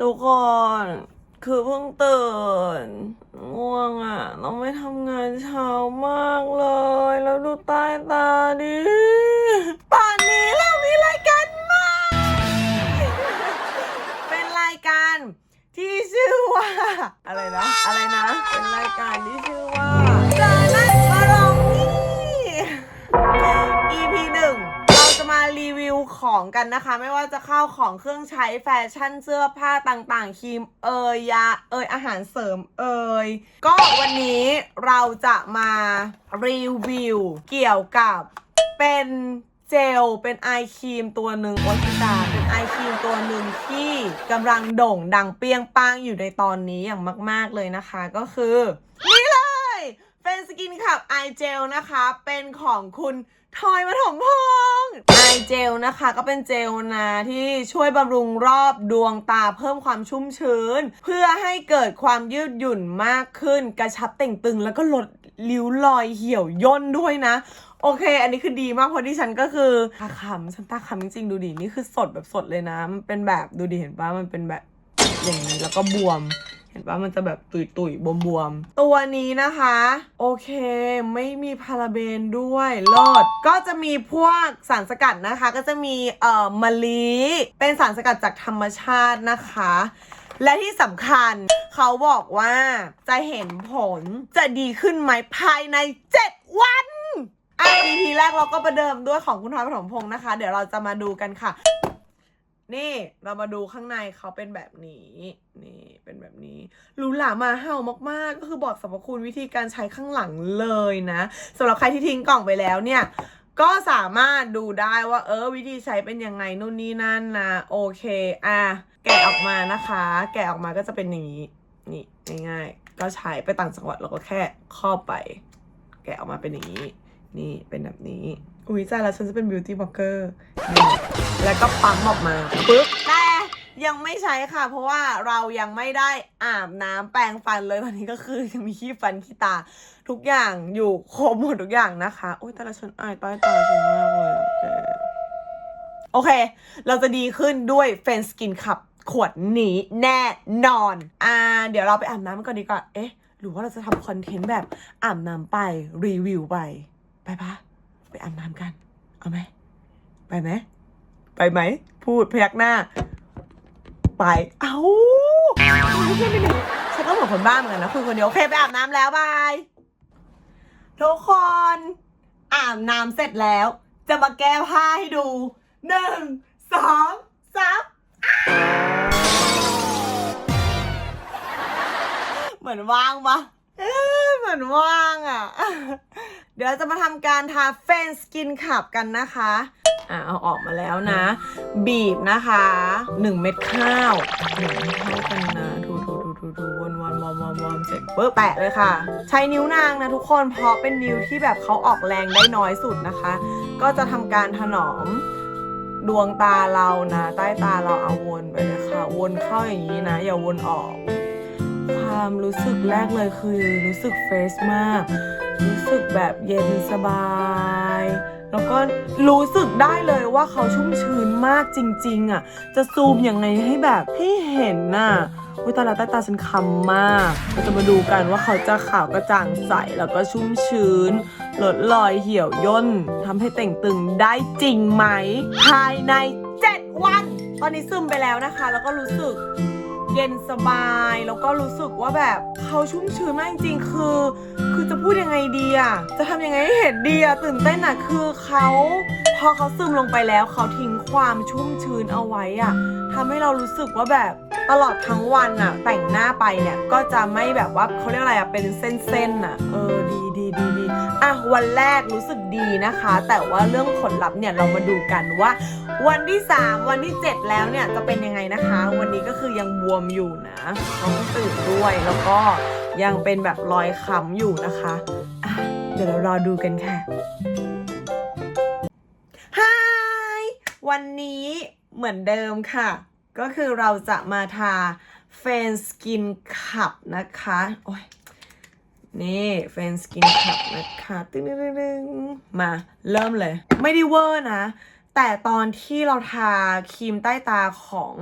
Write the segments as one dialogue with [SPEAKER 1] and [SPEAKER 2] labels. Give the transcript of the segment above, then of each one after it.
[SPEAKER 1] ทุกคนคือเพิ่งตื่นง่วงอะต้องไปทำงานเช้ามากเลย แล้วดูใต้ตาดิป่านนี้เรามีรายการใหม่ เป็นรายการที่ชื่อว่า อะไรนะ อะไรนะ เป็นรายการที่ชื่อว่า ของกันนะคะ ไม่ว่าจะเข้าของเครื่องใช้แฟชั่นเสื้อผ้าต่างๆครีมเอยยาเอยอาหารเสริมเอยก็วันนี้เราจะมารีวิวเกี่ยวกับเป็นเจลเป็นไอครีมตัวหนึ่งโอชิตาเป็นไอครีมตัวหนึ่งที่กำลังโด่งดังเปี้ยงป้างอยู่ในตอนนี้อย่างมาก ๆ เลยนะคะ ก็คือ นี่เลย เป็นสกินขับไอเจลนะคะ เป็นของคุณ ทอยมาถมพงไอเจลนะคะ ก็เป็นเจลนะที่ช่วยบำรุงรอบดวงตาเพิ่มความชุ่มชื้น เพื่อให้เกิดความยืดหยุ่นมากขึ้น กระชับเต่งตึง แล้วก็ลดริ้วรอยเหี่ยวย่นด้วยนะโอเค อันนี้คือดีมากเพราะที่ฉันก็คือตาขำฉันตาขำจริงๆดูดิ นี่คือสดแบบสดเลยนะ มันเป็นแบบดูดิเห็นปะมันเป็นแบบอย่างนี้แล้วก็บวม เห็นปะมันจะแบบตุยตุยบวมบวมๆตัวนี้นะคะ โอเค ไม่มีพาราเบนด้วยเลิศก็จะมีพวกสารสกัดนะคะ ก็จะมีเอ่อมะลิเป็นสารสกัดจากธรรมชาตินะคะ และที่สำคัญเขาบอกว่าจะเห็นผลจะดีขึ้นไหมภายใน 7 วันอะ EP แรกเราก็ประเดิมด้วยของคุณทอยปฐมพงศ์นะคะ เดี๋ยวเราจะมาดูกันค่ะ นี่เรามาดูข้างในเขาเป็นแบบนี้ นี่เป็นแบบนี้หรูหรามาเห่ามากๆ ก็คือบอกสรรพคุณวิธีการใช้ข้างหลังเลยนะสำหรับใครที่ทิ้งกล่องไปแล้วเนี่ย ก็สามารถดูได้ว่าเออวิธีใช้เป็นยังไงนู่นนี่นั่นนะโอเคอะแกะออกมานะคะ แกะออกมาก็จะเป็นอย่างนี้นี่ง่ายๆก็ใช้ไปต่างจังหวัดเราก็แค่ครอบไป แกะออกมาเป็นอย่างนี้ นี่เป็นแบบนี้ อุ้ยใจแล้วฉันจะเป็นบิวตี้บล็อกเกอร์แล้วก็ปั๊มออกมาปึ๊บแต่ยังไม่ใช้ค่ะ เพราะว่าเรายังไม่ได้อาบน้ำแปรงฟันเลยตอนนี้ก็คือยังมีขี้ฟันขี้ตา ทุกอย่างอยู่ครบหมดทุกอย่างนะคะอุ้ยแต่ละฉันอายต้ตาฉันมากเลยโอเค เราจะดีขึ้นด้วยเฟนสกินขับขวดนี้แน่นอน อ่า เดี๋ยวเราไปอาบน้ำกันก่อนดีกว่า เอ๊ะ หรือว่าเราจะทำคอนเทนต์แบบอาบน้ำไป รีวิวไป ไปปะ ไปอาบน้ำกัน เอาไหม ไปไหม ไปไหม พูดพยักหน้า ไป เอาฉันก็เหมือนคนบ้าเหมือนกันนะคุยคนเดียวโอเคไปอาบน้ำแล้วบาย ทุกคน อาบน้ำเสร็จแล้ว จะมาแก้ผ้าให้ดูหนึ่งสองสามเหมือนว่างปะ เอ๊ะเหมือนว่างอะ เดี๋ยวเราจะมาทำการทาเฟนสกินขับกันนะคะอะเอาออกมาแล้วนะ บีบนะคะหนึ่งเม็ดข้าวหนึ่งเม็ดข้าวกันนะถูถูถูถูถูวนวนวอมวอมวอมเสร็จปุ๊บแปะเลยค่ะ ใช้นิ้วนางนะทุกคนเพราะเป็นนิ้วที่แบบเขาออกแรงได้น้อยสุดนะคะ ก็จะทำการถนอมดวงตาเรานะ ใต้ตาเราเอาวนไปเลยค่ะ วนเข้าอย่างนี้นะ อย่าวนออก ความรู้สึกแรกเลยคือรู้สึกเฟรชมาก รู้สึกแบบเย็นสบาย แล้วก็รู้สึกได้เลยว่าเขาชุ่มชื้นมากจริง ๆ อะ จะซูมยังไงให้แบบให้เห็นน่ะวิตาลาต้ตาฉันคำมาก เราจะมาดูกันว่าเขาจะขาวกระจ่างใส แล้วก็ชุ่มชื้น ลดรอยเหี่ยวย่นทำให้เต่งตึงได้จริงไหม ภายใน 7 วัน ตอนนี้ซึมไปแล้วนะคะ แล้วก็รู้สึก เย็นสบาย แล้วก็รู้สึกว่าแบบเขาชุ่มชื้นมากจริงๆคือ คือจะพูดยังไงดีอะจะทำยังไงให้เห็นดีอะตื่นเต้นอะคือเขาพอเขาซึมลงไปแล้วเขาทิ้งความชุ่มชื้นเอาไว้อะทำให้เรารู้สึกว่าแบบตลอดทั้งวันอะแต่งหน้าไปเนี่ยก็จะไม่แบบว่าเขาเรียกอะไรอะเป็นเส้นๆอะเออ อะวันแรกรู้สึกดีนะคะ แต่ว่าเรื่องผลลัพธ์เนี่ยเรามาดูกันว่า วันที่ 3 วันที่ 7 แล้วเนี่ยจะเป็นยังไงนะคะ วันนี้ก็คือยังบวมอยู่นะต้องตื่นด้วยแล้วก็ยังเป็นแบบรอยค้ำอยู่นะคะอะเดี๋ยวเรารอดูกันค่ะฮายวันนี้เหมือนเดิมค่ะ ก็คือเราจะมาทาเฟนสกินขับนะคะ โอ้ย นี่เฟนสกินขับนะคะตึ้งตึ้งมาเริ่มเลย ไม่ได้เวอร์นะ แต่ตอนที่เราทาครีมใต้ตาของ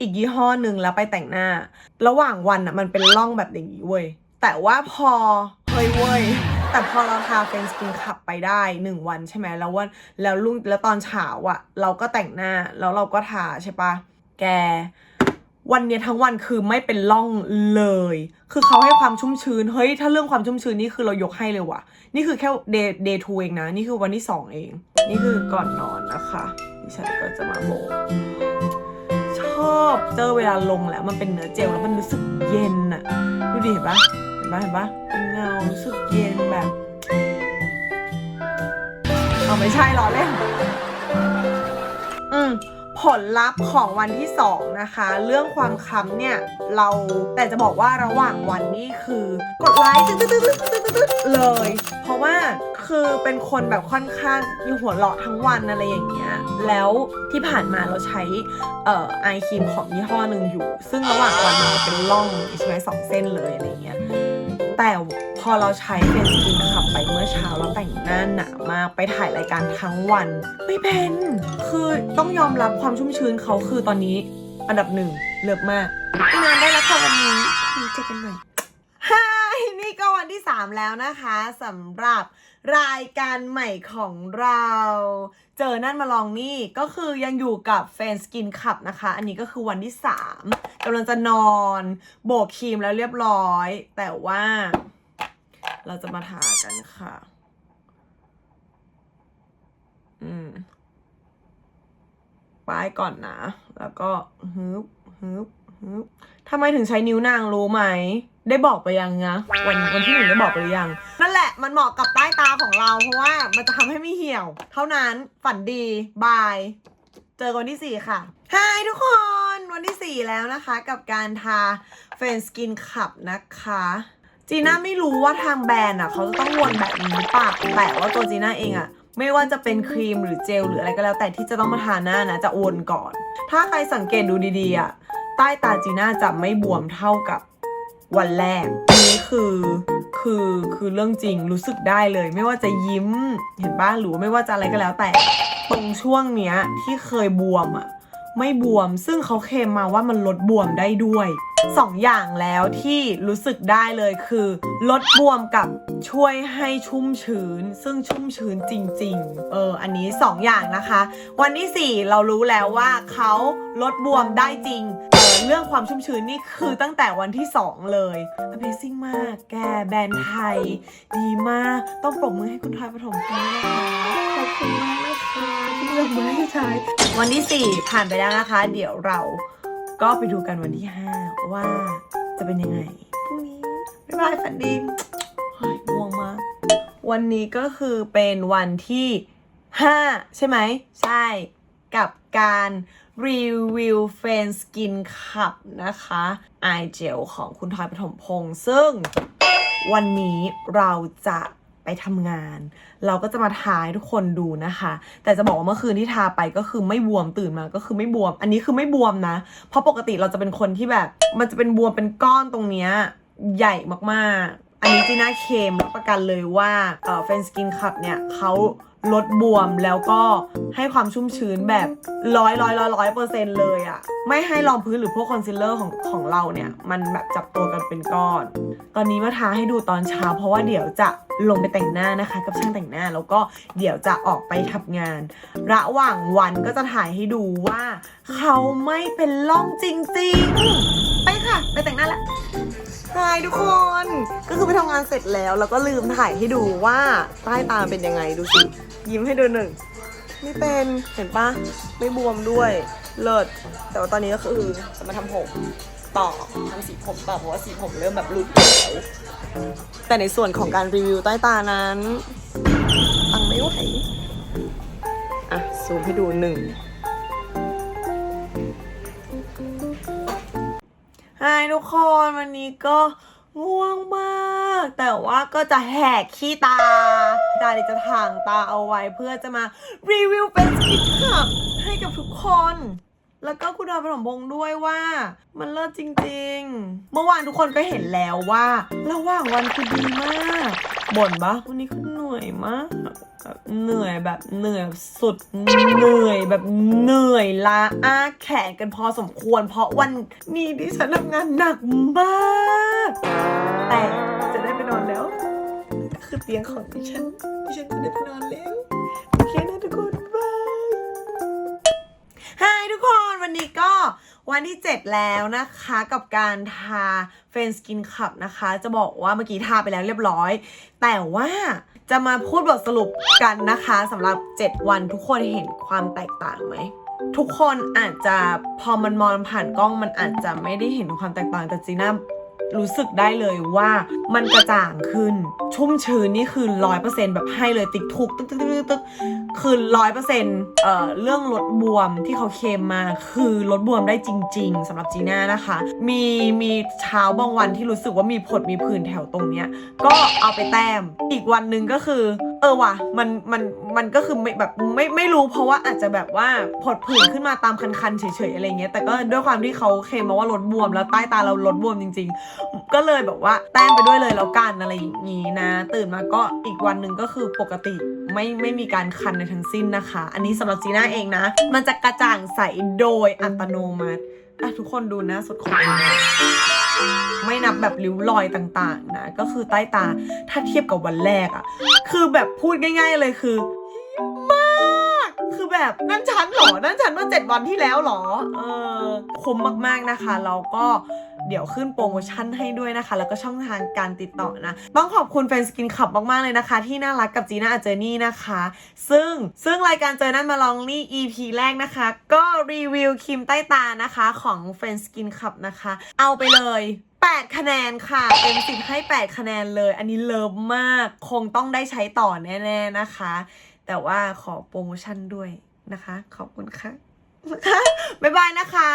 [SPEAKER 1] อีกยี่ห้อหนึ่งแล้วไปแต่งหน้า ระหว่างวันอะมันเป็นร่องแบบอย่างนี้เว้ย แต่ว่าพอเฮ้ยเว้ยแต่พอเราทาเฟนสกินขับไปได้หนึ่งวันใช่ไหมแล้ววันแล้วรุ่งแล้วตอนเช้าอะเราก็แต่งหน้าแล้วเราก็ทาใช่ปะแก วันเนี้ยทั้งวันคือไม่เป็นร่องเลย คือเขาให้ความชุ่มชื้น เฮ้ย ถ้าเรื่องความชุ่มชื้นนี่คือเรายกให้เลยว่ะ นี่คือแค่เดย์เดย์ทูเองนะ นี่คือวันที่สองเอง นี่คือก่อนนอนนะคะดิฉันก็จะมาโบกชอบเจอเวลาลงแล้วมันเป็นเนื้อเจลแล้วมันรู้สึกเย็นอะดูดิเห็นปะเห็นปะเห็นปะเป็นเงารู้สึกเย็นแบบเอาไม่ใช่หรอเล่นอืม ผลลัพธ์ของวันที่สองนะคะ เรื่องความค้ำเนี่ย เราแต่จะบอกว่าระหว่างวันนี่คือกดไลค์ตึ๊ดตึ๊ดตึ๊ดตึ๊ดตึ๊ดตึ๊ดเลย เพราะว่าคือเป็นคนแบบค่อนข้างอยู่หัวเราะทั้งวันอะไรอย่างเงี้ยแล้วที่ผ่านมาเราใช้เอ่อไอครีมของยี่ห้อหนึ่งอยู่ ซึ่งระหว่างวันมันเป็นร่องใช่ไหมสองเส้นเลยอะไรเงี้ย แต่พอเราใช้เป็นสกินขับไปเมื่อเช้าเราแต่งหน้าหนามากไปถ่ายรายการทั้งวัน ไม่เป็น คือต้องยอมรับความชุ่มชื้นเขาคือตอนนี้อันดับหนึ่งเลิศมากงานได้แล้วค่ะวันนี้คุยเจอกันใหม่ฮายนี่ก็วันที่ 3 แล้วนะคะสำหรับ รายการใหม่ของเรา เจอนั่นมาลองนี่ก็คือยังอยู่กับแฟนสกินขับนะคะ อันนี้ก็คือวันที่3กำลังจะนอน โบกครีมแล้วเรียบร้อย แต่ว่าเราจะมาทากันค่ะ อืมป้ายก่อนนะ แล้วก็ฮึบฮึบฮึบทำไมถึงใช้นิ้วนางรู้ไหม ได้บอกไปยังนะวันวันที่หนึ่งได้บอกไปหรือยัง นั่นแหละมันเหมาะกับใต้ตาของเรา เพราะว่ามันจะทำให้ไม่เหี่ยว เท่านั้นฝันดีบาย เจอกันวันที่ค่ะฮายทุกคนวันที่4แล้วนะคะ กับการทาเฟนสกินขับนะคะจีน่าไม่รู้ว่าทางแบรนด์อะเขาจะต้องวนแบบนี้หรือเปล่าแต่ว่าตัวจีน่าเองอะไม่ว่าจะเป็นครีมหรือเจลหรืออะไรก็แล้วแต่ที่จะต้องมาทาหน้านะจะวนก่อน ถ้าใครสังเกตดูดีๆอะใต้ตาจีน่าจะไม่บวมเท่ากับ วันแรกนี่คือคือคือเรื่องจริงรู้สึกได้เลย ไม่ว่าจะยิ้มเห็นบ้างหรือไม่ว่าจะอะไรก็แล้วแต่ตรงช่วงเนี้ยที่เคยบวมอะไม่บวมซึ่งเขาเคลมมาว่ามันลดบวมได้ด้วยสองอย่างแล้วที่รู้สึกได้เลยคือ ลดบวมกับช่วยให้ชุ่มชื้น ซึ่งชุ่มชื้นจริง ๆ เออ อันนี้สองอย่างนะคะ วันที่ 4 เรารู้แล้วว่าเขาลดบวมได้จริง เออเรื่องความชุ่มชื้นนี่คือตั้งแต่วันที่ 2 เลย Amazing มาก แกแบรนด์ไทย ดีมาก ต้องปรบมือให้คุณทอยปฐมพงศ์นะคะขอบคุณมากนะคะที่ปรบมือให้ทอยวันที่ 4 ผ่านไปแล้วนะคะ เดี๋ยวเราก็ไปดูกันวันที่ 5 ว่าจะเป็นยังไงพรุ่งนี้บ๊ายบายฝันดีเฮ้ยง่วงมากวันนี้ก็คือเป็นวันที่ 5 ใช่ไหม ใช่กับการ รีวิวเฟนสกินขับนะคะไอเจลของคุณทอยปฐมพงษ์ซึ่งวันนี้เราจะไปทำงาน เราก็จะมาทาให้ทุกคนดูนะคะ แต่จะบอกว่าเมื่อคืนที่ทาไปก็คือไม่บวมตื่นมาก็คือไม่บวม อันนี้คือไม่บวมนะ เพราะปกติเราจะเป็นคนที่แบบ มันจะเป็นบวมเป็นก้อนตรงเนี้ยใหญ่มากๆ อันนี้จีน่าเคมรับประกันเลยว่าเฟนสกินคับเนี่ยเขา ลดบวมแล้วก็ให้ความชุ่มชื้นแบบร้อยร้อยร้อยร้อยเปอร์เซ็นต์เลยอะไม่ให้รองพื้นหรือพวกคอนซีลเลอร์ของของเราเนี่ย มันแบบจับตัวกันเป็นก้อน ตอนนี้มาทาให้ดูตอนเช้า เพราะว่าเดี๋ยวจะลงไปแต่งหน้านะคะ กับช่างแต่งหน้าแล้วก็เดี๋ยวจะออกไปทำงาน ระหว่างวันก็จะถ่ายให้ดูว่า เขาไม่เป็นล่องจริงๆ ไปค่ะ ไปแต่งหน้าแล้วฮายทุกคน ก็คือไปทำงานเสร็จแล้ว แล้วก็ลืมถ่ายให้ดูว่าใต้ตาเป็นยังไงดูสิ ยิ้มให้ดูหนึ่งไม่เป็นเห็นปะไม่บวมด้วยเลิศแต่ว่าตอนนี้ก็คือจะมาทำผมต่อทำสีผมต่อเพราะว่าสีผมเริ่มแบบหลุดแล้วแต่ในส่วนของการรีวิวใต้ตานั้นตังไม่ไหวอะซูมให้ดูหนึ่งไฮทุกคนวันนี้ก็ ง่วงมาก แต่ว่าก็จะแหกขี้ตาดาดิจะทางตาเอาไว้เพื่อจะมารีวิวเป็นสกินขับให้กับทุกคน แล้วก็คุณดาวประถมบงด้วยว่า มันเลิศจริงๆ เมื่อวานทุกคนก็เห็นแล้วว่า ระหว่างวันคือดีมาก บ่นปะวันนี้คือห นูนื่อยมากแบบเหนื่อยแบบเหนื่อยสุดเหนื่อยแบบเหนื่อยล้าอ้าแขนกันพอสมควร เพราะวันนี้ดิฉันทำงานหนักมาก แต่จะได้ไปนอนแล้วก็คือเตียงของดิฉันดิฉันจะได้ไปนอนแล้วโอเคนะทุกคนบายฮายทุกคนวันนี้ก็วันที่ 7 แล้วนะคะกับการทาเฟนสกินขับนะคะ จะบอกว่าเมื่อกี้ทาไปแล้วเรียบร้อย แต่ว่า จะมาพูดบทสรุปกันนะคะสำหรับ 7 วันทุกคนเห็นความแตกต่างไหมทุกคนอาจจะพอมันมองผ่านกล้องมันอาจจะไม่ได้เห็นความแตกต่างแต่จีน่า รู้สึกได้เลยว่ามันกระจ่างขึ้น ชุ่มชื้นนี่คือร้อยเปอร์เซ็นต์แบบให้เลยติ๊กถูกตึ๊กตึ๊กตึ๊กตึ๊กคือร้อยเปอร์เซ็นต์เอ่อเรื่องลดบวมที่เขาเคมมาคือลดบวมได้จริง ๆสำหรับจีน่านะคะ มีมีเช้าบางวันที่รู้สึกว่ามีผดมีผื่นแถวตรงเนี้ยก็เอาไปแต้มอีกวันหนึ่งก็คือ เออว่ะมันมันมันก็คือไม่แบบไม่ไม่รู้เพราะว่าอาจจะแบบว่าผดผื่นขึ้นมาตามคันๆเฉยๆอะไรเงี้ยแต่ก็ด้วยความที่เขาเคลมมาว่าลดบวมแล้วใต้ตาเราลดบวมจริง ๆ ก็เลยแบบว่าแต้มไปด้วยเลยแล้วกันอะไรอย่างงี้นะ ตื่นมาก็อีกวันหนึ่งก็คือปกติไม่ไม่มีการคันในทั้งสิ้นนะคะ อันนี้สำหรับจีน่าเองนะ มันจะกระจ่างใสโดยอัตโนมัติอะทุกคนดูนะสดของไม่นับแบบริ้วรอยต่างๆนะ ก็คือใต้ตาถ้าเทียบกับวันแรกอะ คือแบบพูดง่าย ๆ เลยคือมากคือแบบนั่นฉันเหรอ นั่นฉันเมื่อเจ็ดวันที่แล้วเหรอ เออคมมากๆนะคะ เราก็ เดี๋ยวขึ้นโปรโมชั่นให้ด้วยนะคะ แล้วก็ช่องทางการติดต่อนะ ต้องขอบคุณแฟนสกินขับมากๆเลยนะคะ ที่น่ารักกับจีน่าอาเจอนี่นะคะ ซึ่งซึ่งรายการเจอนั่นมาลองลี่ EP แรกนะคะ ก็รีวิวครีมใต้ตานะคะของแฟนสกินขับนะคะ เอาไปเลย8 คะแนนค่ะเต็ม10 ให้ 8 คะแนนเลย อันนี้เลิฟมาก คงต้องได้ใช้ต่อแน่ ๆ นะคะ แต่ว่าขอโปรโมชั่นด้วยนะคะ ขอบคุณค่ะ บ๊ายบายนะคะ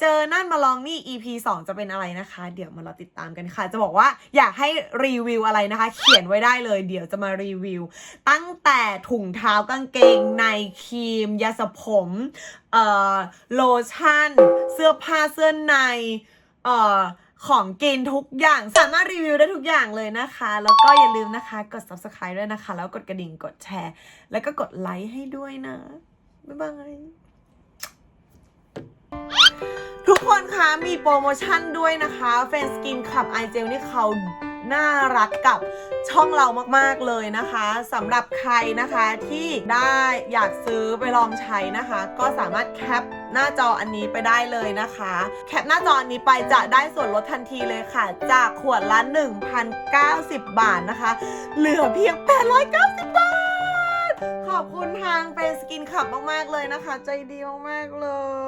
[SPEAKER 1] เจอนั่นมาลองนี่ EP 2 จะเป็นอะไรนะคะ เดี๋ยวมาเราติดตามกันค่ะ จะบอกว่าอยากให้รีวิวอะไรนะคะ เขียนไว้ได้เลย เดี๋ยวจะมารีวิว ตั้งแต่ถุงเท้ากางเกงในครีม ยาสระผมเอ่อโลชั่น เสื้อผ้าเสื้อในเอ่อของกินทุกอย่าง สามารถรีวิวได้ทุกอย่างเลยนะคะ แล้วก็อย่าลืมนะคะ กด subscribe ด้วยนะคะ แล้วกดกระดิ่งกดแชร์ แล้วก็กดไลค์ให้ด้วยนะบ๊ายบาย กคนคะมีโปรโมชั่นด้วยนะคะเฟนสกินขับไอเจลนี่เขาน่ารักกับช่องเรามากๆเลยนะคะสำหรับใครนะคะที่ได้อยากซื้อไปลองใช้นะคะ ก็สามารถแคปหน้าจออันนี้ไปได้เลยนะคะ แคปหน้าจออันนี้ไปจะได้ส่วนลดทันทีเลยค่ะ จากขวดละ 1,090 บาทนะคะ เหลือเพียง 890 บาท ขอบคุณทางเฟนสกินขับมาก ๆ เลยนะคะ ใจดีมาก ๆ เลย